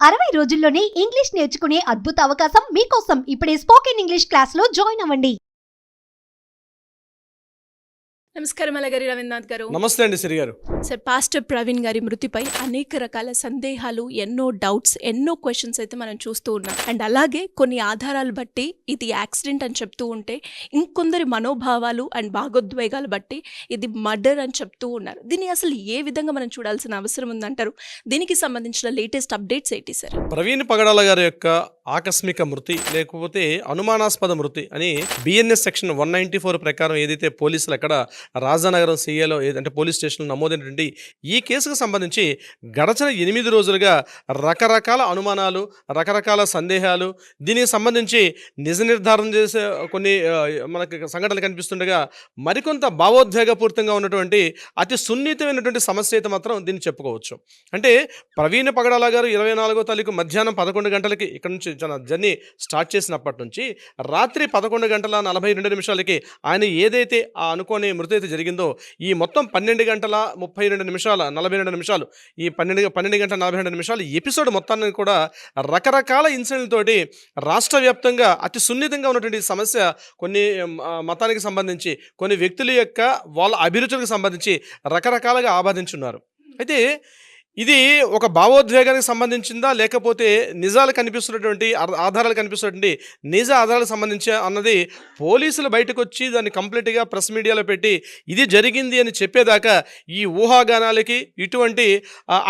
అరవై రోజుల్లోనే ఇంగ్లీష్ నేర్చుకునే అద్భుత అవకాశం మీకోసం. ఇప్పుడే స్పోకెన్ ఇంగ్లీష్ క్లాస్లో జాయిన్ అవ్వండి. నమస్కారం అలగారి రవీంద్రనాథ్ గారు. నమస్తే అండి సిరి గారు. సార్ పాస్టర్ ప్రవీణ్ గారి మృతిపై అనేక రకాల సందేహాలు ఎన్నో డౌట్స్ ఎన్నో క్వశ్చన్స్ అయితే మనం చూస్తూ ఉన్నాం. అండ్ అలాగే కొన్ని ఆధారాలు బట్టి ఇది యాక్సిడెంట్ అని చెప్తూ ఉంటే ఇంకొందరి మనోభావాలు అండ్ భాగోద్వేగాలు బట్టి ఇది మర్డర్ అని చెప్తూ ఉన్నారు. దీన్ని అసలు ఏ విధంగా మనం చూడాల్సిన అవసరం ఉందంటారు? దీనికి సంబంధించిన లేటెస్ట్ అప్డేట్స్ ఏంటి సార్? ప్రవీణ్ పగడాల గారి యొక్క ఆకస్మిక మృతి లేకపోతే అనుమానాస్పద మృతి అని BNS section one ninety four ప్రకారం ఏదైతే పోలీసులు అక్కడ రాజానగరం సీఏలో ఏదంటే పోలీస్ స్టేషన్లో నమోదైనటువంటి ఈ కేసుకు సంబంధించి గడచిన ఎనిమిది రోజులుగా రకరకాల అనుమానాలు రకరకాల సందేహాలు దీనికి సంబంధించి నిజ నిర్ధారణ చేసే కొన్ని మనకు మనకి సంఘటనలు కనిపిస్తుండగా మరికొంత భావోద్వేగపూరితంగా ఉన్నటువంటి అతి సున్నితమైనటువంటి సమస్య అయితే మాత్రం దీన్ని చెప్పుకోవచ్చు. అంటే ప్రవీణ పగడాల గారు ఇరవై నాలుగో తారీఖు మధ్యాహ్నం పదకొండు గంటలకి ఇక్కడ నుంచి తన జర్నీ స్టార్ట్ చేసినప్పటి నుంచి రాత్రి పదకొండు గంటల నలభై రెండు నిమిషాలకి ఆయన ఏదైతే ఆ అనుకోని మృతి అయితే జరిగిందో ఈ మొత్తం పన్నెండు గంటల ముప్పై రెండు నిమిషాల నలభై రెండు నిమిషాలు ఈ పన్నెండు పన్నెండు గంటల నలభై రెండు నిమిషాలు ఎపిసోడ్ మొత్తాన్ని కూడా రకరకాల ఇన్సిడెంట్లతోటి రాష్ట్ర వ్యాప్తంగా అతి సున్నితంగా ఉన్నటువంటి సమస్య కొన్ని మతానికి సంబంధించి కొన్ని వ్యక్తుల యొక్క వాళ్ళ అభిరుచులకు సంబంధించి రకరకాలుగా ఆబాదించున్నారు అయితే ఇది ఒక భావోద్వేగానికి సంబంధించిందా? లేకపోతే నిజాలు కనిపిస్తున్నటువంటి ఆధారాలు కనిపిస్తున్నటువంటి నిజ ఆధారాలకు సంబంధించి అన్నది పోలీసులు బయటకు వచ్చి దాన్ని కంప్లీట్గా ప్రెస్ మీడియాలో పెట్టి ఇది జరిగింది అని చెప్పేదాకా ఈ ఊహాగానాలకి ఇటువంటి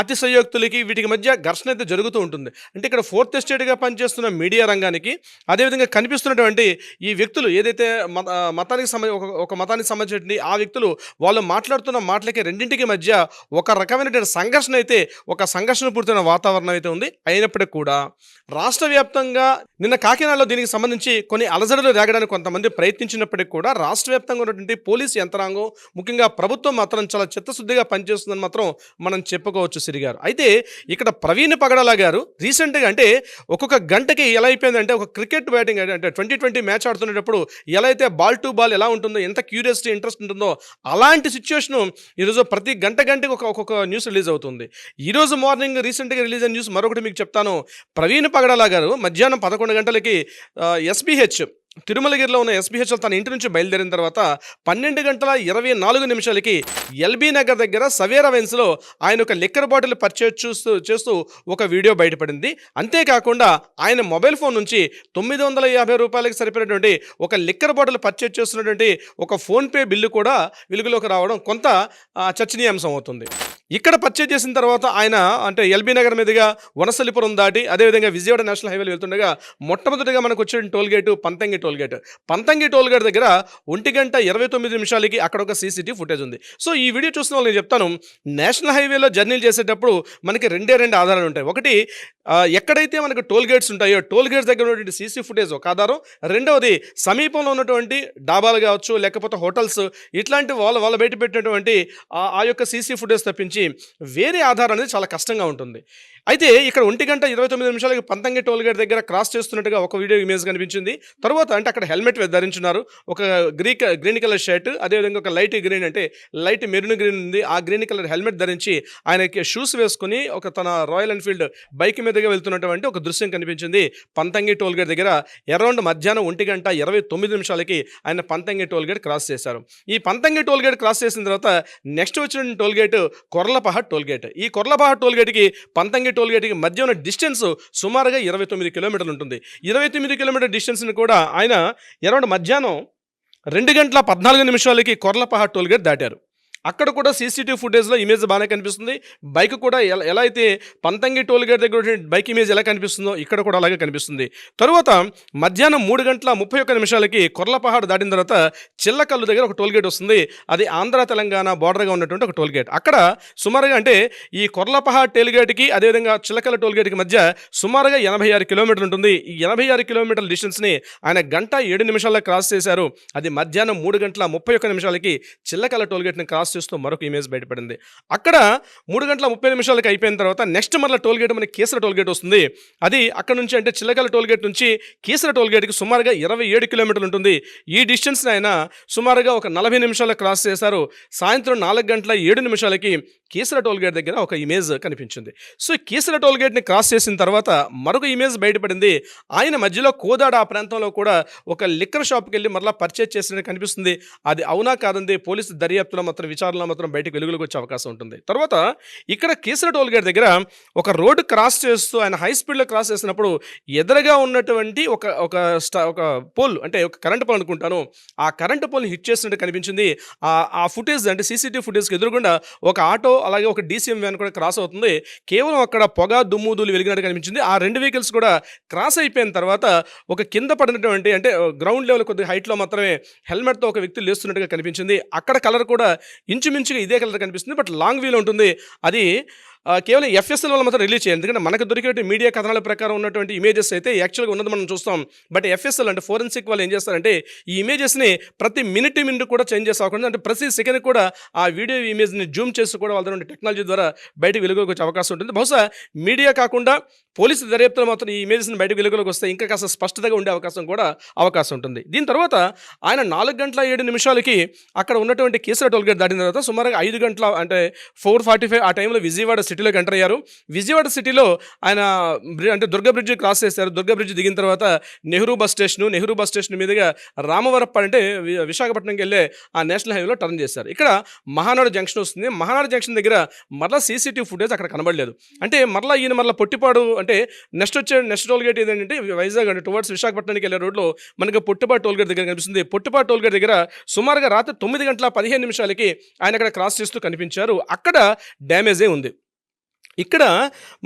అతిశయోక్తులకి వీటికి మధ్య ఘర్షణ అయితే జరుగుతూ ఉంటుంది. అంటే ఇక్కడ ఫోర్త్ ఎస్టేట్గా పనిచేస్తున్న మీడియా రంగానికి అదేవిధంగా కనిపిస్తున్నటువంటి ఈ వ్యక్తులు ఏదైతే మత మతానికి సంబంధించి ఒక ఒక మతానికి సంబంధించినటువంటి ఆ వ్యక్తులు వాళ్ళు మాట్లాడుతున్న మాటలకి రెండింటికి మధ్య ఒక రకమైనటువంటి సంఘర్షణ అయితే ఒక సంఘర్షణ పూర్తయిన వాతావరణం అయితే ఉంది. అయినప్పటికీ కూడా రాష్ట్ర వ్యాప్తంగా నిన్న కాకినాడలో దీనికి సంబంధించి కొన్ని అలజడులు రేగడానికి కొంతమంది ప్రయత్నించినప్పటికీ కూడా రాష్ట్ర వ్యాప్తంగా ఉన్నటువంటి పోలీసు యంత్రాంగం ముఖ్యంగా ప్రభుత్వం మాత్రం చాలా చిత్తశుద్ధిగా పనిచేస్తుందని మాత్రం మనం చెప్పుకోవచ్చు సిరిగారు. అయితే ఇక్కడ ప్రవీణ్ పగడాల గారు రీసెంట్గా అంటే ఒక్కొక్క గంటకి ఎలా అయిపోయిందంటే ఒక క్రికెట్ బ్యాటింగ్ అంటే ట్వంటీ ట్వంటీ మ్యాచ్ ఆడుతున్నప్పుడు ఎలా అయితే బాల్ టు బాల్ ఎలా ఉంటుందో ఎంత క్యూరియాసిటీ ఇంట్రెస్ట్ ఉంటుందో అలాంటి సిచ్యువేషన్ ఈరోజు ప్రతి గంట గంటకి ఒక ఒక్కొక్క న్యూస్ రిలీజ్ అవుతుంది. ఈరోజు మార్నింగ్ రీసెంట్గా రిలీజ్ అయిన న్యూస్ మరొకటి మీకు చెప్తాను. ప్రవీణ్ పగడాల గారు మధ్యాహ్నం పదకొండు గంటలకి ఎస్బీహెచ్ తిరుమలగిరిలో ఉన్న ఎస్బీహెచ్ తన ఇంటి నుంచి బయలుదేరిన తర్వాత పన్నెండు గంటల ఇరవై నాలుగు నిమిషాలకి ఎల్బీ నగర్ దగ్గర సవేరా వెన్స్లో ఆయన ఒక లిక్కర్ బాటిల్ పర్చేజ్ చూస్తూ చేస్తూ ఒక వీడియో బయటపడింది. అంతేకాకుండా ఆయన మొబైల్ ఫోన్ నుంచి తొమ్మిది వందల యాభై రూపాయలకి సరిపోయినటువంటి ఒక లిక్కర్ బాటిల్ పర్చేజ్ చేస్తున్నటువంటి ఒక ఫోన్పే బిల్లు కూడా వెలుగులోకి రావడం కొంత చర్చనీయాంశం అవుతుంది. ఇక్కడ పర్చేజ్ చేసిన తర్వాత ఆయన అంటే ఎల్బీ నగర్ మీదుగా వనసలిపురం దాటి అదేవిధంగా విజయవాడ నేషనల్ హైవేలో వెళ్తుండగా మొట్టమొదటిగా మనకు వచ్చిన toll gate Pantangi toll toll gate. Pantangi toll gate దగ్గర ఒంటి గంట ఇరవై తొమ్మిది నిమిషాలకి అక్కడ ఒక సీసీటీవీ ఫుటేజ్ ఉంది. సో ఈ వీడియో చూసిన వాళ్ళు నేను చెప్తాను నేషనల్ హైవేలో జర్నీలు చేసేటప్పుడు మనకి రెండే రెండు ఆధారాలు ఉంటాయి. ఒకటి ఎక్కడైతే మనకు టోల్ గేట్స్ ఉంటాయో టోల్ గేట్స్ దగ్గర ఉన్నటువంటి సీసీ ఫుటేజ్ ఒక ఆధారం. రెండవది సమీపంలో ఉన్నటువంటి డాబాలు కావచ్చు లేకపోతే హోటల్స్ ఇట్లాంటి వాళ్ళ వాళ్ళ బయట పెట్టినటువంటి ఆ యొక్క సీసీ ఫుటేజ్ తప్పించి వేరే ఆధారం అనేది చాలా కష్టంగా ఉంటుంది. అయితే ఇక్కడ ఒంటి గంట ఇరవై తొమ్మిది నిమిషాలకి పంతంగి టోల్ గేట్ దగ్గర క్రాస్ చేస్తున్నట్టుగా ఒక వీడియో ఇమేజ్ కనిపించింది. తర్వాత అంటే అక్కడ హెల్మెట్ ధరించున్నారు. ఒక గ్రీక్ గ్రీన్ కలర్ షర్ట్ అదేవిధంగా ఒక లైట్ గ్రీన్ అంటే లైట్ మెరూన్ గ్రీన్ ఉంది. ఆ గ్రీన్ కలర్ హెల్మెట్ ధరించి ఆయనకి షూస్ వేసుకుని ఒక తన రాయల్ ఎన్ఫీల్డ్ బైక్ మీదుగా వెళ్తున్నటువంటి ఒక దృశ్యం కనిపించింది. పంతంగి టోల్ గేట్ దగ్గర అరౌండ్ మధ్యాహ్నం ఒంటి గంట ఇరవై తొమ్మిది నిమిషాలకి ఆయన పంతంగి టోల్ గేట్ క్రాస్ చేశారు. ఈ పంతంగి టోల్ గేట్ క్రాస్ చేసిన తర్వాత నెక్స్ట్ వచ్చిన toll gate Korlapahad toll gate. ఈ కొర్లపహ టోల్ గేట్కి పంతంగి టోల్ గేట్కి మధ్య ఉన్న డిస్టెన్స్ సుమారుగా ఇరవై తొమ్మిది కిలోమీటర్లు ఉంటుంది. ఇరవై తొమ్మిది కిలోమీటర్ డిస్టెన్స్ని కూడా ఆయన అరౌండ్ మధ్యాహ్నం రెండు గంటల పద్నాలుగు నిమిషాలకి కొర్లపహ టోల్ గేట్ దాటారు. అక్కడ కూడా సీసీటీవీ ఫుటేజ్లో ఇమేజ్ బాగానే కనిపిస్తుంది. బైక్ కూడా ఎలా ఎలా అయితే పంతంగి టోల్ గేట్ దగ్గర బైక్ ఇమేజ్ ఎలా కనిపిస్తుందో ఇక్కడ కూడా అలాగే కనిపిస్తుంది. తరువాత మధ్యాహ్నం మూడు గంటల ముప్పై ఒక్క నిమిషాలకి కొర్లపహాడు దాటిన తర్వాత చిల్లకల్లు దగ్గర ఒక టోల్ గేట్ వస్తుంది. అది ఆంధ్ర తెలంగాణ బార్డర్గా ఉన్నటువంటి ఒక టోల్ గేట్. అక్కడ సుమారుగా అంటే ఈ కొర్లపహాడ్ టోల్ గేట్కి అదేవిధంగా చిల్లకల్ల టోల్ గేట్కి మధ్య సుమారుగా ఎనభై ఆరు కిలోమీటర్లు ఉంటుంది. ఈ ఎనభై ఆరు కిలోమీటర్ల డిస్టెన్స్ని ఆయన గంట ఏడు నిమిషాల్లో క్రాస్ చేశారు. అది మధ్యాహ్నం మూడు గంటల ముప్పై ఒక్క నిమిషాలకి చిల్లకల్ల టోల్ గేట్ని క్రాస్ చేస్తూ మరొక ఇమేజ్ బయటపడింది. అక్కడ మూడు గంటల ముప్పై నిమిషాలకి అయిపోయిన తర్వాత నెక్స్ట్ మరలా టోల్ గేట్ మనకి కేసర టోల్ గేట్ వస్తుంది. అది అక్కడ నుంచి అంటే చిల్లకల టోల్ గేట్ నుంచి కేసర టోల్ గేట్కి సుమారుగా ఇరవై ఏడు కిలోమీటర్లు ఉంటుంది. ఈ డిస్టెన్స్ ఆయన సుమారుగా ఒక నలభై నిమిషాలు క్రాస్ చేశారు. సాయంత్రం నాలుగు గంటల ఏడు నిమిషాలకి కేసర టోల్ గేట్ దగ్గర ఒక ఇమేజ్ కనిపించింది. సో కేసర టోల్ గేట్ని క్రాస్ చేసిన తర్వాత మరొక ఇమేజ్ బయటపడింది. ఆయన మధ్యలో కోదాడ ఆ ప్రాంతంలో కూడా ఒక లిక్కర్ షాప్కి వెళ్ళి మరలా పర్చేజ్ చేసినట్టు కనిపిస్తుంది. అది అవునా కాదంది పోలీసు దర్యాప్తులో మాత్రం విచారణ మాత్రం బయటకు వెలుగులోకి వచ్చే అవకాశం ఉంటుంది. తర్వాత ఇక్కడ కేసర టోల్ గేట్ దగ్గర ఒక రోడ్డు క్రాస్ చేస్తూ ఆయన హై స్పీడ్లో క్రాస్ చేసినప్పుడు ఎదురుగా ఉన్నటువంటి ఒక ఒక స్టా ఒక పోల్ అంటే ఒక కరెంట్ పోల్ అనుకుంటాను. ఆ కరెంట్ పోల్ హిట్ చేసినట్టు కనిపించింది. ఆ ఫుటేజ్ అంటే సీసీటీవీ ఫుటేజ్కి ఎదురుగుండా ఒక ఆటో అలాగే ఒక డీసీఎం వ్యాన్ కూడా క్రాస్ అవుతుంది. కేవలం అక్కడ పొగ దుమ్ము ధూళి వెలిగినట్టు కనిపించింది. ఆ రెండు వెహికల్స్ కూడా క్రాస్ అయిపోయిన తర్వాత ఒక కింద పడినటువంటి అంటే గ్రౌండ్ లెవెల్ కొద్దిగా హైట్లో మాత్రమే హెల్మెట్తో ఒక వ్యక్తి లేస్తున్నట్టుగా కనిపించింది. అక్కడ కలర్ కూడా ఇంచుమించుగా ఇదే కలర్ కనిపిస్తుంది బట్ లాంగ్ వీల్ ఉంటుంది. అది కేవలం ఎఫ్ఎస్ఎల్ వల్ల మాత్రం రిలీజ్ చేయాలి. ఎందుకంటే మనకు దొరికినటువంటి మీడియా కథనాల ప్రకారం ఉన్నటువంటి ఇమేజెస్ అయితే యాక్చువల్గా ఉన్నది మనం చూస్తాం. బట్ ఎఫ్ఎస్ఎల్ అంటే ఫోరెన్సిక్ వాళ్ళు ఏం చేస్తారంటే ఈ ఇమేజెస్ని ప్రతి మినిట్ మినిట్ కూడా చేంజ్ చేసి అవ్వకుండా అంటే ప్రతి సెకండ్ కూడా ఆ వీడియో ఇమేజ్ని జూమ్ చేసి కూడా వాళ్ళ టెక్నాలజీ ద్వారా బయటకు వెలుగులోకి వచ్చే అవకాశం ఉంటుంది. బహుశా మీడియా కాకుండా పోలీసు దర్యాప్తులో మాత్రం ఈ ఇమేజెస్ని బయటకు వెలుగులోకి వస్తే ఇంకా కాస్త స్పష్టతగా ఉండే అవకాశం కూడా అవకాశం ఉంటుంది. దీని తర్వాత ఆయన నాలుగు గంటల ఏడు నిమిషాలకి అక్కడ ఉన్నటువంటి కేసీఆర్ టోల్ గేట్ దాటిన తర్వాత సుమారుగా ఐదు గంటల అంటే ఫోర్ ఫార్టీ ఫైవ్ ఆ టైంలో విజయవాడ సిటీలోకి ఎంటర్ అయ్యారు. విజయవాడ సిటీలో ఆయన అంటే దుర్గ బ్రిడ్జ్ క్రాస్ చేశారు. దుర్గా బ్రిడ్జ్ దిగిన తర్వాత Nehru bus station Nehru bus station మీదుగా రామవరప్ప అంటే విశాఖపట్నంకి వెళ్ళే ఆ నేషనల్ హైవేలో టర్న్ చేశారు. ఇక్కడ మహానాడు జంక్షన్ వస్తుంది. మహానాడు జంక్షన్ దగ్గర మరలా సీసీటీవీ ఫుటేజ్ అక్కడ కనబడలేదు. అంటే మరలా ఈయన మరలా పొట్టిపాడు అంటే నెక్స్ట్ వచ్చే నెక్స్ట్ టోల్ గేట్ ఏంటంటే వైజాగ్ అంటే టువర్డ్స్ విశాఖపట్నానికి వెళ్ళే రోడ్లో మనకి పొట్టిపాడు టోల్ గేట్ దగ్గర కనిపిస్తుంది. పొట్టిపాడు టోల్ గేట్ దగ్గర సుమారుగా రాత్రి తొమ్మిది గంటల పదిహేను నిమిషాలకి ఆయన అక్కడ క్రాస్ చేస్తూ కనిపించారు. అక్కడ డ్యామేజే ఉంది. ఇక్కడ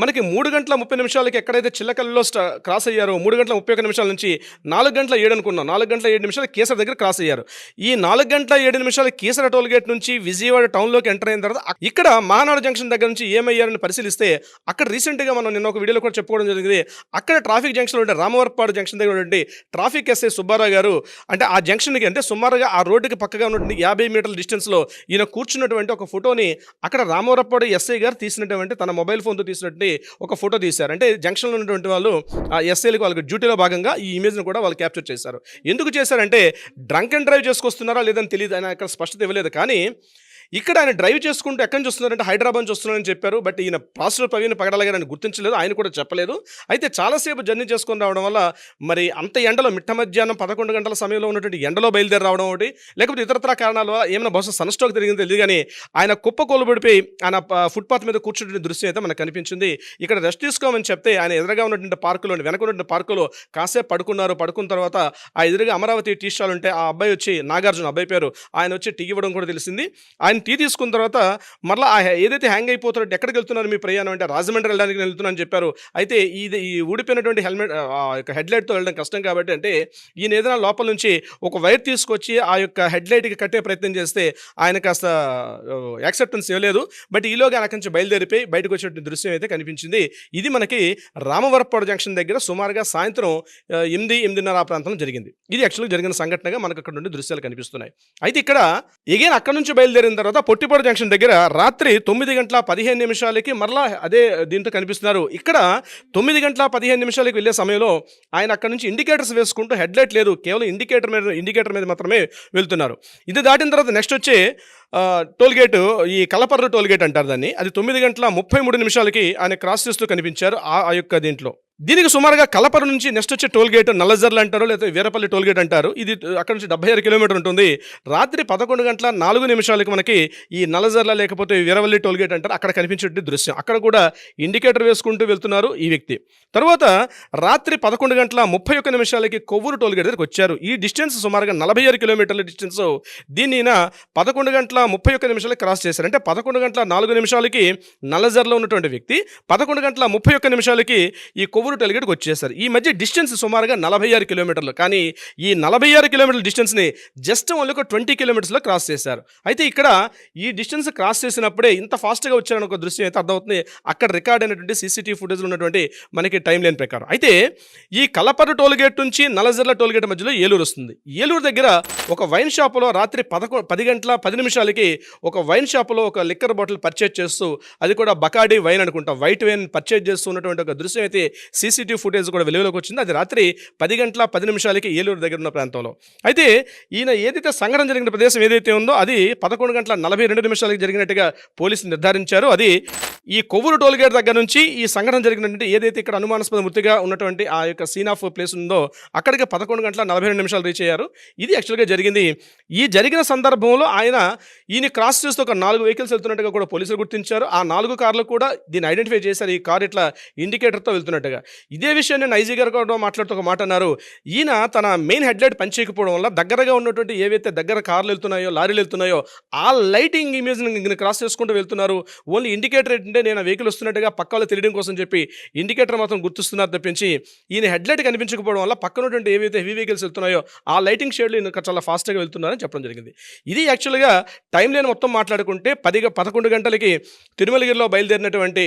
మనకి మూడు గంటల ముప్పై నిమిషాలకి ఎక్కడైతే చిల్లకల్లో క్రాస్ అయ్యారో మూడు గంటల ముప్పై ఒక్క నిమిషాల నుంచి నాలుగు గంటల ఏడు అనుకున్నాం. నాలుగు గంటల ఏడు నిమిషాలు కేసర దగ్గర క్రాస్ అయ్యారు. ఈ నాలుగు గంటల ఏడు నిమిషాలు కేసర టోల్ గేట్ నుంచి విజయవాడ టౌన్లోకి ఎంటర్ అయిన తర్వాత ఇక్కడ మహానాడు జంక్షన్ దగ్గర నుంచి ఏమయ్యారని పరిశీలిస్తే అక్కడ రీసెంట్గా మనం నిన్న ఒక వీడియోలో కూడా చెప్పుకోవడం జరిగింది. అక్కడ ట్రాఫిక్ జంక్షన్ ఉంటే రామవరపాడు జంక్షన్ దగ్గర ఉండే ట్రాఫిక్ ఎస్ఐ సుబ్బారావు గారు అంటే ఆ జంక్షన్కి అంటే సుమారుగా ఆ రోడ్డుకి పక్కగా ఉన్నటువంటి యాభై మీటర్ల డిస్టెన్స్లో ఈయన కూర్చున్నటువంటి ఒక ఫోటోని అక్కడ రామవరపాడు ఎస్ఐ గారు తీసినటువంటి తన మొబైల్ ఫోన్తో తీసినటువంటి ఒక ఫోటో తీశారు. అంటే జంక్షన్లో ఉన్నటువంటి వాళ్ళు ఆ ఎస్ఏలకు వాళ్ళకి డ్యూటీలో భాగంగా ఈ ఇమేజ్ను కూడా వాళ్ళు క్యాప్చర్ చేశారు. ఎందుకు చేశారంటే డ్రంక్ అండ్ డ్రైవ్ చేసుకొస్తున్నారా లేదని తెలియదు అని అక్కడ స్పష్టత ఇవ్వలేదు. కానీ ఇక్కడ ఆయన డ్రైవ్ చేసుకుంటూ ఎక్కడి నుంచి వస్తున్నారంటే హైదరాబాద్ నుంచి వస్తున్నారని చెప్పారు. బట్ ఈయన పాస్టర్ ప్రవీణ్ పగడాల గారు గుర్తించలేదు. ఆయన కూడా చెప్పలేదు. అయితే చాలాసేపు జర్నీ చేసుకొని రావడం వల్ల మరి అంత ఎండలో మిట్ట మధ్యాహ్నం పదకొండు గంటల సమయంలో ఉన్నటువంటి ఎండలో బయలుదేరి రావడం ఒకటి లేకపోతే ఇతరత్ర కారణాల వల్ల ఏమైనా బహుశా సన్స్ట్రోక్ జరిగింది తెలియదు కానీ ఆయన కుప్ప కోలుబడిపోయి ఆయన ఫుట్పాత్ మీద కూర్చుంటున్న దృశ్యం అయితే మనకు కనిపించింది. ఇక్కడ రెస్ట్ తీసుకోమని చెప్తే ఆయన ఎదురుగా ఉన్నటువంటి పార్కులో వెనక ఉన్నటువంటి పార్కులో కాసేపు పడుకున్నారు. పడుకున్న తర్వాత ఆ ఎదురుగా అమరావతి టీ స్టాల్ ఉంటే ఆ అబ్బాయి వచ్చి నాగార్జున అబ్బాయి పేరు. ఆయన వచ్చి టీ ఇవ్వడం కూడా తెలిసింది. ఆయన టీ తీసుకున్న తర్వాత మరలా ఆ ఏదైతే హ్యాంగ్ అయిపోతారో ఎక్కడికి వెళ్తున్నారు మీ ప్రయాణం అంటే రాజమండ్రి వెళ్ళడానికి నేను వెళ్తున్నాను చెప్పారు. అయితే ఇది ఈ ఊడిపోయినటువంటి హెల్మెట్ ఆ యొక్క హెడ్లైట్తో వెళ్ళడం కష్టం కాబట్టి అంటే ఈయన ఏదైనా లోపల నుంచి ఒక వైర్ తీసుకొచ్చి ఆ యొక్క హెడ్లైట్కి కట్టే ప్రయత్నం చేస్తే ఆయన కాస్త యాక్సెప్టెన్స్ ఇవ్వలేదు. బట్ ఈలోగా అక్కడి నుంచి బయలుదేరిపోయి బయటకు వచ్చేటువంటి దృశ్యం అయితే కనిపించింది. ఇది మనకి రామవరపాడు జంక్షన్ దగ్గర సుమారుగా సాయంత్రం ఎనిమిది ఎనిమిదిన్నర ఆ ప్రాంతంలో జరిగింది. ఇది యాక్చువల్గా జరిగిన సంఘటనగా మనకు అక్కడ నుండి దృశ్యాలు కనిపిస్తున్నాయి. అయితే ఇక్కడ ఎగైన్ అక్కడ నుంచి బయలుదేరిన తర్వాత పొట్టిపాడు జంక్షన్ దగ్గర రాత్రి తొమ్మిది గంటల పదిహేను నిమిషాలకి మరలా అదే దీంతో కనిపిస్తున్నారు. ఇక్కడ తొమ్మిది గంటల పదిహేను నిమిషాలకి వెళ్ళే సమయంలో ఆయన అక్కడ నుంచి ఇండికేటర్స్ వేసుకుంటూ హెడ్లైట్ లేదు. కేవలం ఇండికేటర్ మీద ఇండికేటర్ మీద మాత్రమే వెళ్తున్నారు. ఇది దాటిన తర్వాత నెక్స్ట్ వచ్చే టోల్గేట్ ఈ కలపర్రు టోల్గేట్ అంటారు దాన్ని. అది తొమ్మిది గంటల ముప్పై మూడు నిమిషాలకి ఆయన క్రాస్ చేస్తూ కనిపించారు ఆ యొక్క దీంట్లో. దీనికి సుమారుగా కలపర నుంచి నెక్స్ట్ వచ్చే టోల్గేట్ నల్లజర్లు అంటారు లేదా వీరపల్లి టోల్గేట్ అంటారు. ఇది అక్కడ నుంచి డెబ్బై ఆరు కిలోమీటర్ ఉంటుంది. రాత్రి పదకొండు గంటల నాలుగు నిమిషాలకి మనకి ఈ నల్లజర్ల లేకపోతే వీరవల్లి టోల్గేట్ అంటారు. అక్కడ కనిపించే దృశ్యం. అక్కడ కూడా ఇండికేటర్ వేసుకుంటూ వెళ్తున్నారు ఈ వ్యక్తి. తర్వాత రాత్రి పదకొండు గంటల ముప్పై ఒక్క నిమిషాలకి కొవ్వూరు టోల్గేట్ దగ్గరికి వచ్చారు. ఈ డిస్టెన్స్ సుమారుగా నలభై ఆరు కిలోమీటర్ల డిస్టెన్స్. దీనిన పదకొండు గంటల ముప్పై ఒక్క నిమిషాలకి క్రాస్ చేశారు. అంటే పదకొండు గంటల నాలుగు నిమిషాలకి నల్లజర్లో ఉన్నటువంటి వ్యక్తి పదకొండు గంటల ముప్పై ఒక్క నిమిషాలకి ఈ కొవ్వూరు టెలిగేట్కి వచ్చేసారు ఈ మధ్య డిస్టెన్స్ సుమారుగా నలభై ఆరు కిలోమీటర్లు. కానీ ఈ నలభై ఆరు కిలోమీటర్ల డిస్టెన్స్ని జస్ట్ ఓన్లీ ఒక ట్వంటీ కిలోమీటర్స్లో క్రాస్ చేశారు. అయితే ఇక్కడ ఈ డిస్టెన్స్ క్రాస్ చేసినప్పుడే ఇంత ఫాస్ట్గా వచ్చారని ఒక దృశ్యం అయితే అర్థమవుతుంది. అక్కడ రికార్డ్ అయినటువంటి సీసీటీవీ ఫుటేజ్లో ఉన్నటువంటి మనకి టైం లైన్ ప్రకారం. అయితే ఈ కలపర్రు టోల్గేట్ నుంచి నలజర్ల టోల్గేట్ మధ్యలో ఏలూరు వస్తుంది. ఏలూరు దగ్గర ఒక వైన్ షాప్లో రాత్రి పదకొ పది గంటల పది నిమిషాలు అతనికి ఒక వైన్ షాపులో ఒక లిక్కర్ బాటిల్ పర్చేజ్ చేస్తూ అది కూడా బకాడీ వైన్ అనుకుంటా వైట్ వైన్ పర్చేజ్ చేస్తూ ఉన్నటువంటి ఒక దృశ్యం అయితే సీసీటీవీ ఫుటేజ్ కూడా వెలుగులోకి వచ్చింది. అది రాత్రి పది గంటల పది నిమిషాలకి ఏలూరు దగ్గర ఉన్న ప్రాంతంలో. అయితే ఈయన ఏదైతే సంఘటన జరిగిన ప్రదేశం ఏదైతే ఉందో అది పదకొండు గంటల నలభై రెండు నిమిషాలకి జరిగినట్టుగా పోలీసులు నిర్ధారించారు. అది ఈ కొవ్వూరు టోల్గేట్ దగ్గర నుంచి ఈ సంఘటన జరిగినటువంటి ఏదైతే ఇక్కడ అనుమానాస్పద మృతిగా ఉన్నటువంటి ఆ యొక్క సీన్ ఆఫ్ ప్లేస్ ఉందో అక్కడికి పదకొండు గంటల నలభై రెండు నిమిషాలు రీచ్ అయ్యారు. ఇది యాక్చువల్గా జరిగింది. ఈ జరిగిన సందర్భంలో ఆయన ఈయన క్రాస్ చేస్తూ ఒక నాలుగు వెహికల్స్ వెళ్తున్నట్టుగా కూడా పోలీసులు గుర్తించారు. ఆ నాలుగు కార్లు కూడా దీన్ని ఐడెంటిఫై చేశారు. ఈ కార్ ఇట్లా ఇండికేటర్తో వెళ్తున్నట్టుగా. ఇదే విషయాన్ని నైజీ గారు కూడా మాట్లాడుతూ ఒక మాట అన్నారు. ఈయన తన మెయిన్ హెడ్లైట్ పనిచేయకపోవడం వల్ల దగ్గరగా ఉన్నటువంటి ఏవైతే దగ్గర కార్లు వెళ్తున్నాయో లారీలు వెళ్తున్నాయో ఆ లైటింగ్ ఇమేజ్ని క్రాస్ చేసుకుంటూ వెళ్తున్నారు. ఓన్లీ ఇండికేటర్ ఏంటంటే నేను వెహికల్ వస్తున్నట్టుగా పక్క వాళ్ళు తెలియడం కోసం చెప్పి ఇండికేటర్ మాత్రం గుర్తిస్తున్నారు తప్పించి ఈయన హెడ్లైట్ కనిపించకపోవడం వల్ల పక్కనటువంటి ఏవైతే హెవీ వెహికల్స్ వెళ్తున్నాయో ఆ లైటింగ్ షేడ్లు ఈయన చాలా ఫాస్ట్గా వెళ్తున్నారని చెప్పడం జరిగింది. ఇది యాక్చువల్గా టైం లేని మొత్తం మాట్లాడుకుంటే పది పదకొండు గంటలకి తిరుమలగిరిలో బయలుదేరినటువంటి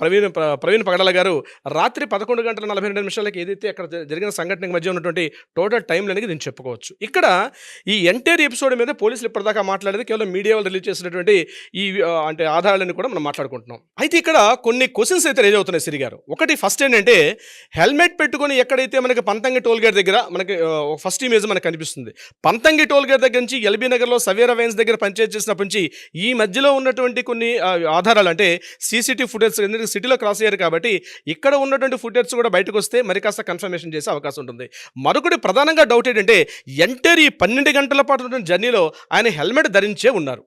ప్రవీణ్ ప్రవీణ్ పగడాల గారు రాత్రి పదకొండు గంటల నలభై రెండు నిమిషాలకి ఏదైతే అక్కడ జరిగిన సంఘటనకి మధ్య ఉన్నటువంటి టోటల్ టైం అనేది దీన్ని చెప్పుకోవచ్చు. ఇక్కడ ఈ ఎంటైర్ ఎపిసోడ్ మీద పోలీసులు ఇప్పటిదాకా మాట్లాడేది కేవలం మీడియా వాళ్ళు రిలీజ్ చేసినటువంటి ఈ అంటే ఆధారాలను కూడా మనం మాట్లాడుకుంటున్నాం. అయితే ఇక్కడ కొన్ని క్వశ్చన్స్ అయితే రేజ్ అవుతున్నాయి సిరి గారు. ఒకటి ఫస్ట్ ఏంటంటే హెల్మెట్ పెట్టుకొని ఎక్కడైతే మనకి పంతంగి టోల్ గేట్ దగ్గర మనకి ఫస్ట్ ఇమేజ్ మనకు కనిపిస్తుంది. పంతంగి టోల్ గేట్ దగ్గర నుంచి ఎల్బీ నగర్లో సవేరా వైన్స్ దగ్గర పనిచేసి చేసినప్పటి నుంచి ఈ మధ్యలో ఉన్నటువంటి కొన్ని ఆధారాలు అంటే సీసీటీవీ ఫుటేజ్ ఎందుకంటే సిటీలో క్రాస్ అయ్యారు కాబట్టి ఇక్కడ ఉన్నటువంటి ఫుటేజ్ కూడా బయటకు వస్తే మరి కాస్త కన్ఫర్మేషన్ చేసే అవకాశం ఉంటుంది. మరొకటి ప్రధానంగా డౌట్ ఏంటంటే ఎంటర్ ఈ పన్నెండు గంటల పాటు జర్నీలో ఆయన హెల్మెట్ ధరించే ఉన్నారు.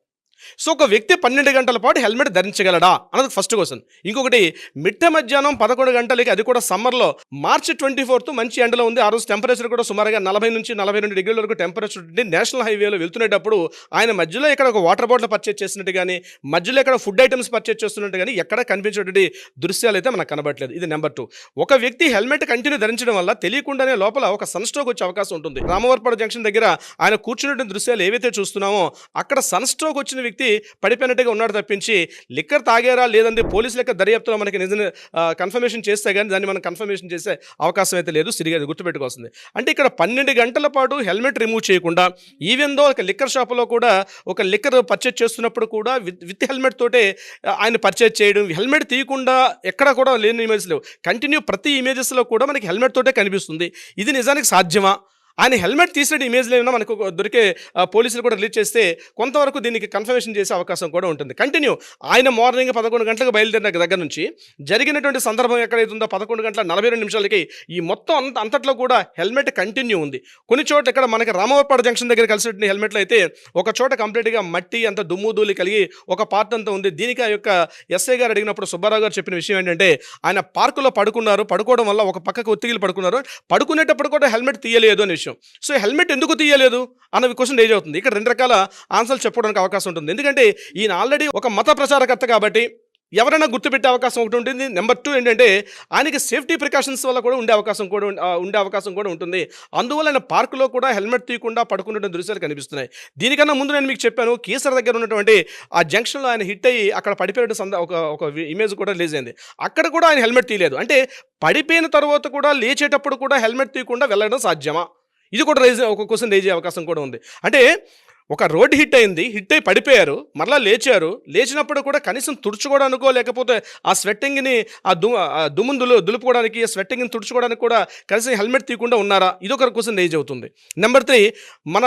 సో ఒక వ్యక్తి పన్నెండు గంటల పాటు హెల్మెట్ ధరించగలడా? అన్నది ఫస్ట్ క్వశ్చన్ ఇంకొకటి మిట్ట మధ్యాహ్నం పదకొండు గంటలకి అది కూడా సమ్మర్లో మార్చ్ ట్వంటీ ఫోర్త్ మంచి ఎండలో ఉంది. ఆ రోజు టెంపరేచర్ కూడా సుమారుగా నలభై నుంచి నలభై రెండు డిగ్రీల వరకు టెంపరేచర్ ఉంటుంది నేషనల్ హైవేలో వెళ్తున్నప్పుడు ఆయన మధ్యలో ఇక్కడ ఒక వాటర్ బాటిల్ పర్చేజ్ చేసినట్టు కానీ మధ్యలో ఇక్కడ ఫుడ్ ఐటమ్స్ పర్చేజ్ చేస్తున్నట్టు కానీ ఎక్కడ కనిపించేటువంటి దృశ్యాలు అయితే మనకు కనబడట్లేదు. ఇది నెంబర్ టూ ఒక వ్యక్తి హెల్మెట్ కంటిన్యూ ధరించడం వల్ల తెలియకుండానే లోపల ఒక సన్ స్ట్రోక్ వచ్చే అవకాశం ఉంటుంది. రామవరపాడు జంక్షన్ దగ్గర ఆయన కూర్చున్నటువంటి దృశ్యాలు ఏవైతే చూస్తున్నామో అక్కడ సన్ స్ట్రోక్ వచ్చిన వ్యక్తి పడిపోయినట్టుగా ఉన్నాడు తప్పించి లిక్కర్ తాగారా లేదంటే పోలీసుల యొక్క దర్యాప్తులో మనకి నిజం కన్ఫర్మేషన్ చేస్తే కానీ దాన్ని మనం కన్ఫర్మేషన్ చేసే అవకాశం అయితే లేదు. సిరిగా గుర్తుపెట్టుకోవాల్సింది అంటే ఇక్కడ పన్నెండు గంటల పాటు హెల్మెట్ రిమూవ్ చేయకుండా ఈవెన్ దో ఒక లిక్కర్ షాపులో కూడా ఒక లిక్కర్ పర్చేజ్ చేస్తున్నప్పుడు కూడా విత్ విత్ హెల్మెట్ తోటే ఆయన పర్చేజ్ చేయడం హెల్మెట్ తీయకుండా ఎక్కడ కూడా లేని ఇమేజ్ లేవు. కంటిన్యూ ప్రతి ఇమేజెస్లో కూడా మనకి హెల్మెట్ తోటే కనిపిస్తుంది. ఇది నిజానికి సాధ్యమా? ఆయన హెల్మెట్ తీసిన ఇమేజ్లో ఏమైనా మనకు దొరికే పోలీసులు కూడా రిలీజ్ చేస్తే కొంతవరకు దీనికి కన్ఫర్మేషన్ చేసే అవకాశం కూడా ఉంటుంది. కంటిన్యూ ఆయన మార్నింగ్ పదకొండు గంటలకు బయలుదేరిన దగ్గర నుంచి జరిగినటువంటి సందర్భం ఎక్కడైతే ఉందో పదకొండు గంటల నలభై రెండు నిమిషాలకి ఈ మొత్తం అంత అంతట్లో కూడా హెల్మెట్ కంటిన్యూ ఉంది. కొన్ని చోట్ల ఇక్కడ మనకి రామవరపాడు జంక్షన్ దగ్గర కలిసినటువంటి హెల్మెట్లు అయితే ఒక చోట కంప్లీట్గా మట్టి అంత దుమ్ము ధూళి కలిగి ఒక పార్ట్ అంతా ఉంది. దీనికి ఆ యొక్క ఎస్ఐ గారు అడిగినప్పుడు సుబ్బారావు గారు చెప్పిన విషయం ఏంటంటే ఆయన పార్కులో పడుకున్నారు. పడుకోవడం వల్ల ఒక పక్కకు ఒత్తిగిలు పడుకున్నారు. పడుకునేటప్పుడు కూడా హెల్మెట్ తీయలేదు అనే విషయం. సో హెల్మెట్ ఎందుకు తీయలేదు? అన్న క్వశ్చన్ రేజ్ అవుతుంది. ఇక్కడ రెండు రకాల ఆన్సర్లు చెప్పడానికి అవకాశం ఉంటుంది. ఎందుకంటే ఈయన ఆల్రెడీ ఒక మత ప్రచారకర్త కాబట్టి ఎవరైనా గుర్తుపెట్టే అవకాశం ఒకటి ఉంటుంది. నెంబర్ టూ ఏంటంటే ఆయనకి సేఫ్టీ ప్రికాషన్స్ వల్ల కూడా ఉండే అవకాశం కూడా ఉండే అవకాశం కూడా ఉంటుంది. అందువల్ల ఆయన పార్కులో కూడా హెల్మెట్ తీయకుండా పడుకున్న దృశ్యాలు కనిపిస్తున్నాయి. దీనికన్నా ముందు నేను మీకు చెప్పాను కేసర్ దగ్గర ఉన్నటువంటి ఆ జంక్షన్లో ఆయన హిట్ అయ్యి అక్కడ పడిపోయిన సంద ఒక ఒక ఇమేజ్ కూడా రిలీజ్ అయింది. అక్కడ కూడా ఆయన హెల్మెట్ తీయలేదు. అంటే పడిపోయిన తర్వాత కూడా లేచేటప్పుడు కూడా హెల్మెట్ తీయకుండా వెళ్ళడం సాధ్యమా? ఇది కూడా రైజ్ ఒక క్వశ్చన్ రైజ్ అయ్యే అవకాశం కూడా ఉంది. అంటే ఒక రోడ్ హిట్ అయింది హిట్ అయి పడిపోయారు మరలా లేచారు లేచినప్పుడు కూడా కనీసం తుడుచుకోవడానికో లేకపోతే ఆ స్వెట్టింగ్ని ఆ దు ఆ దులుపుకోవడానికి ఆ స్వెట్టింగ్ని తుడుచుకోవడానికి కూడా కనీసం హెల్మెట్ తీయకుండా ఉన్నారా? ఇది ఒక క్వశ్చన్ రేజ్ అవుతుంది. నెంబర్ త్రీ మన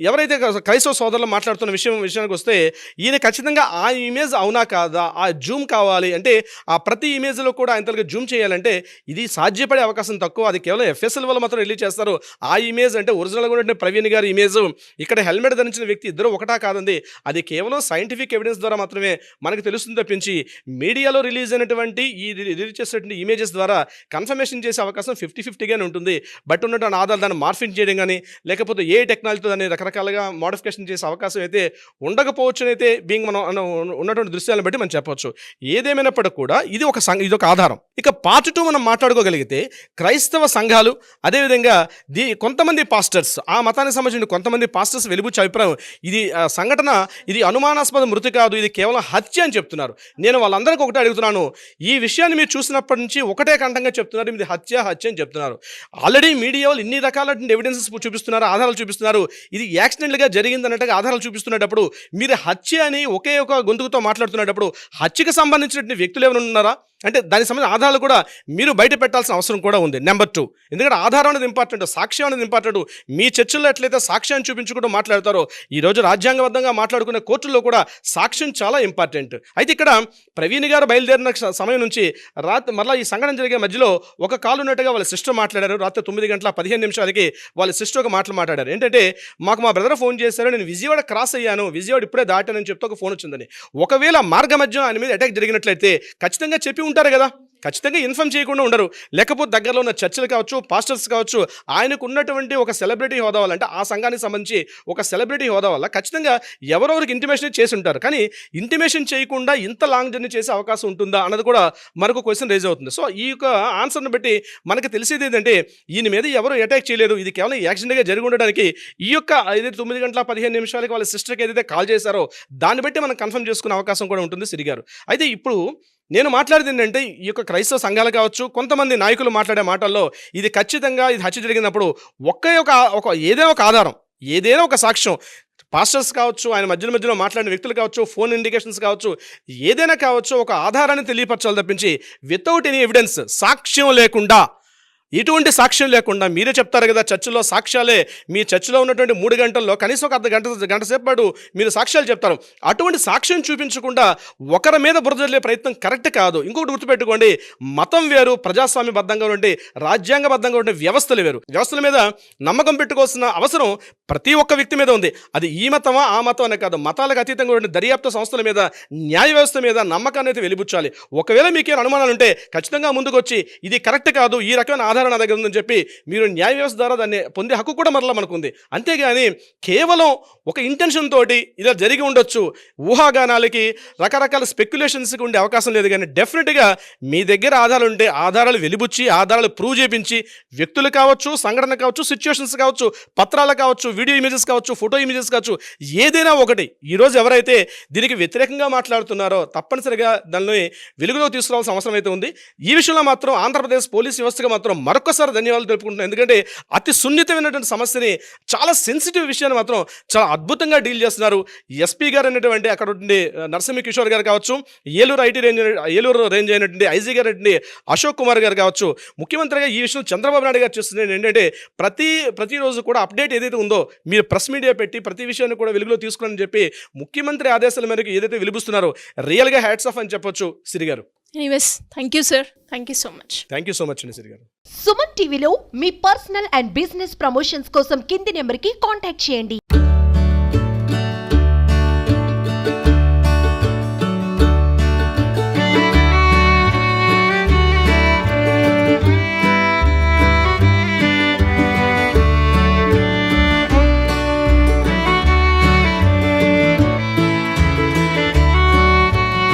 ఎవరైతే క్రైస్తవ సోదరులు మాట్లాడుతున్న విషయం విషయానికి వస్తే ఈయన ఖచ్చితంగా ఆ ఇమేజ్ అవునా కాదా? ఆ జూమ్ కావాలి అంటే ఆ ప్రతి ఇమేజ్లో కూడా ఆయనతలుగా జూమ్ చేయాలంటే ఇది సాధ్యపడే అవకాశం తక్కువ. అది కేవలం ఎఫ్ఎస్ఎల్ వల్ల మాత్రం రిలీజ్ చేస్తారు. ఆ ఇమేజ్ అంటే ఒరిజినల్గా ఉన్నటువంటి ప్రవీణ్ గారి ఇమేజ్ ఇక్కడ హెల్మెట్ ధరించిన వ్యక్తి ఇద్దరు ఒకటా కాదండి. అది కేవలం సైంటిఫిక్ ఎవిడెన్స్ ద్వారా మాత్రమే మనకు తెలుస్తుంది తప్పించి మీడియాలో రిలీజ్ అయినటువంటి ఈ రిలీజ్ చేసినటువంటి ఇమేజెస్ ద్వారా కన్ఫర్మేషన్ చేసే అవకాశం ఫిఫ్టీ ఫిఫ్టీగానే ఉంటుంది. బట్ ఉన్నటువంటి ఆధార్ దాన్ని మార్ఫింగ్ చేయడం కానీ లేకపోతే ఏ టెక్నాలజీతో దాన్ని రకరకాల రకరకాలుగా మోడిఫికేషన్ చేసే అవకాశం అయితే ఉండకపోవచ్చు అయితే బీయింగ్ మనం ఉన్నటువంటి దృశ్యాలను బట్టి మనం చెప్పవచ్చు. ఏదేమైనప్పటికీ కూడా ఇది ఒక సంఘ ఇది ఒక ఆధారం. ఇక పార్ట్ టూ మనం మాట్లాడుకోగలిగితే క్రైస్తవ సంఘాలు అదేవిధంగా దీ కొంతమంది పాస్టర్స్ ఆ మతానికి సంబంధించిన కొంతమంది పాస్టర్స్ వెలుబుచ్చే అభిప్రాయం ఇది ఆ, సంఘటన ఇది అనుమానాస్పద మృతి కాదు ఇది కేవలం హత్య అని చెప్తున్నారు. నేను వాళ్ళందరికీ ఒకటే అడుగుతున్నాను. ఈ విషయాన్ని మీరు చూసినప్పటి నుంచి ఒకటే కంఠంగా చెప్తున్నారు ఇది హత్య హత్య అని చెప్తున్నారు. ఆల్రెడీ మీడియా వాళ్ళు ఇన్ని రకాలైన ఎవిడెన్సెస్ చూపిస్తున్నారు ఆధారాలు చూపిస్తున్నారు. ఇది యాక్సిడెంట్గా జరిగింది అన్నట్టుగా ఆధారాలు చూపిస్తున్నప్పుడు మీరు హత్య అని ఒకే ఒక గొంతుకుతో మాట్లాడుతున్నప్పుడు హత్యకు సంబంధించినటువంటి వ్యక్తులు ఏమైనా ఉన్నారా? అంటే దానికి సంబంధించిన ఆధారాలు కూడా మీరు బయట పెట్టాల్సిన అవసరం కూడా ఉంది. నెంబర్ టూ ఎందుకంటే ఆధారం అనేది ఇంపార్టెంట్ సాక్ష్యం అనేది ఇంపార్టెంట్ మీ చర్చల్లో ఎట్లయితే సాక్ష్యాన్ని చూపించుకుంటూ మాట్లాడతారో ఈరోజు రాజ్యాంగబద్ధంగా మాట్లాడుకునే కోర్టుల్లో కూడా సాక్ష్యం చాలా ఇంపార్టెంట్ అయితే ఇక్కడ ప్రవీణ్ గారు బయలుదేరిన సమయం నుంచి రాత్రి మరలా ఈ సంఘటన జరిగే మధ్యలో ఒక కాలు ఉన్నట్టుగా వాళ్ళ సిస్టర్ మాట్లాడారు. రాత్రి తొమ్మిది గంటల పదిహేను నిమిషాలకి వాళ్ళ సిస్టర్ ఒక మాటలు మాట్లాడారు. ఏంటంటే మాకు మా బ్రదర్ ఫోన్ చేశారు నేను విజయవాడ క్రాస్ అయ్యాను విజయవాడ ఇప్పుడే దాటానని చెప్తే ఒక ఫోన్ వచ్చిందని. ఒకవేళ మార్గ మధ్య ఆయన మీద అటాక్ జరిగినట్లయితే ఖచ్చితంగా చెప్పి ఉంటారు కదా. ఖచ్చితంగా ఇన్ఫామ్ చేయకుండా ఉండరు. లేకపోతే దగ్గరలో ఉన్న చర్చలు కావచ్చు పాస్టర్స్ కావచ్చు ఆయనకు ఉన్నటువంటి ఒక సెలబ్రిటీ హోదా వల్ల అంటే ఆ సంఘానికి సంబంధించి ఒక సెలబ్రిటీ హోదా వల్ల ఖచ్చితంగా ఎవరెవరికి ఇంటిమేషన్ చేసి ఉంటారు. కానీ ఇంటిమేషన్ చేయకుండా ఇంత లాంగ్ జర్నీ చేసే అవకాశం ఉంటుందా అన్నది కూడా మనకు క్వశ్చన్ రేజ్ అవుతుంది. సో ఈ యొక్క ఆన్సర్ని బట్టి మనకు తెలిసేది ఏంటంటే ఈయన మీద ఎవరు అటాక్ చేయలేదు. ఇది కేవలం యాక్సిడెంట్గా జరిగి ఉండడానికి ఈ యొక్క ఏదైతే తొమ్మిది గంటల పదిహేను నిమిషాలకి వాళ్ళ సిస్టర్కి ఏదైతే కాల్ చేశారో దాన్ని బట్టి మనం కన్ఫర్మ్ చేసుకునే అవకాశం కూడా ఉంటుంది సిరిగారు. అయితే ఇప్పుడు నేను మాట్లాడేది ఏంటంటే ఈ యొక్క క్రైస్తవ సంఘాలు కావచ్చు కొంతమంది నాయకులు మాట్లాడే మాటల్లో ఇది ఖచ్చితంగా ఇది హత్య జరిగినప్పుడు ఒకే ఒక ఒక ఏదైనా ఒక ఆధారం ఏదైనా ఒక సాక్ష్యం. పాస్టర్స్ కావచ్చు ఆయన మధ్యలో మధ్యలో మాట్లాడిన వ్యక్తులు కావచ్చు ఫోన్ ఇండికేషన్స్ కావచ్చు ఏదైనా కావచ్చు ఒక ఆధారాన్ని తెలియపరచాలి తప్పించి వితౌట్ ఎనీ ఎవిడెన్స్ సాక్ష్యం లేకుండా ఎటువంటి సాక్ష్యం లేకుండా మీరే చెప్తారు కదా చర్చిలో సాక్ష్యాలే. మీ చర్చిలో ఉన్నటువంటి మూడు గంటల్లో కనీసం ఒక అర్ధ గంట గంట సేపు పాటు మీరు సాక్ష్యాలు చెప్తారు. అటువంటి సాక్ష్యం చూపించకుండా ఒకరి మీద బురదల్లే ప్రయత్నం కరెక్ట్ కాదు. ఇంకొకటి గుర్తుపెట్టుకోండి మతం వేరు ప్రజాస్వామ్యబద్ధంగా ఉండే రాజ్యాంగబద్ధంగా ఉండే వ్యవస్థలు వేరు. వ్యవస్థల మీద నమ్మకం పెట్టుకోవాల్సిన అవసరం ప్రతి ఒక్క వ్యక్తి మీద ఉంది. అది ఈ మతమా ఆ మతం అనే కాదు. మతాలకు అతీతంగా ఉండే దర్యాప్తు సంస్థల మీద న్యాయ వ్యవస్థ మీద నమ్మకాన్ని అయితే వెలిబుచ్చాలి. ఒకవేళ మీకేం అనుమానాలు ఉంటే ఖచ్చితంగా ముందుకు వచ్చి ఇది కరెక్ట్ కాదు ఈ రకమైన సాధారణ నా దగ్గర ఉందని చెప్పి మీరు న్యాయ వ్యవస్థ ద్వారా దాన్ని పొందే హక్కు కూడా మరలా మనకు ఉంది అంతేగాని కేవలం ఒక ఇంటెన్షన్ తోటి ఇలా జరిగి ఉండొచ్చు. ఊహాగానాలకి రకరకాల స్పెక్యులేషన్స్కి ఉండే అవకాశం లేదు కానీ డెఫినెట్గా మీ దగ్గర ఆధారాలు ఉంటే ఆధారాలు వెలిబుచ్చి ఆధారాలు ప్రూవ్ చేపించి వ్యక్తులు కావచ్చు సంఘటన కావచ్చు సిచ్యువేషన్స్ కావచ్చు పత్రాలు కావచ్చు వీడియో ఇమేజెస్ కావచ్చు ఫోటో ఇమేజెస్ కావచ్చు ఏదైనా ఒకటి ఈరోజు ఎవరైతే దీనికి వ్యతిరేకంగా మాట్లాడుతున్నారో తప్పనిసరిగా దానిని వెలుగులో తీసుకురావాల్సిన అవసరం అయితే ఉంది. ఈ విషయంలో మాత్రం ఆంధ్రప్రదేశ్ పోలీస్ వ్యవస్థగా మాత్రం మరొకసారి ధన్యవాదాలు తెలుపుకుంటున్నాను. ఎందుకంటే అతి సున్నితమైనటువంటి సమస్యని చాలా సెన్సిటివ్ విషయాన్ని మాత్రం చాలా అద్భుతంగా డీల్ చేస్తున్నారు. ఎస్పీ గారు అనేటువంటి అక్కడ ఉండే నరసింహ కిషోర్ గారు కావచ్చు Eluru IT range Eluru range అయినటువంటి ఐజీ గారు అశోక్ కుమార్ గారు కావచ్చు ముఖ్యమంత్రిగా ఈ విషయం చంద్రబాబు నాయుడు గారు చేస్తున్నది ఏంటంటే ప్రతి ప్రతిరోజు కూడా అప్డేట్ ఏదైతే ఉందో మీరు ప్రెస్ మీడియా పెట్టి ప్రతి విషయాన్ని కూడా వెలుగులో తీసుకుని చెప్పి ముఖ్యమంత్రి ఆదేశాల మేరకు ఏదైతే వెలుగుస్తున్నారో రియల్గా హ్యాట్స్ ఆఫ్ అని చెప్పొచ్చు సిరి గారు. Anyways thank you sir thank you so much thank you so much అండి గారు. సుమన్ టీవీలో మీ పర్సనల్ అండ్ బిజినెస్ ప్రమోషన్స్ కోసం కింది నెంబర్కి కాంటాక్ట్ చేయండి.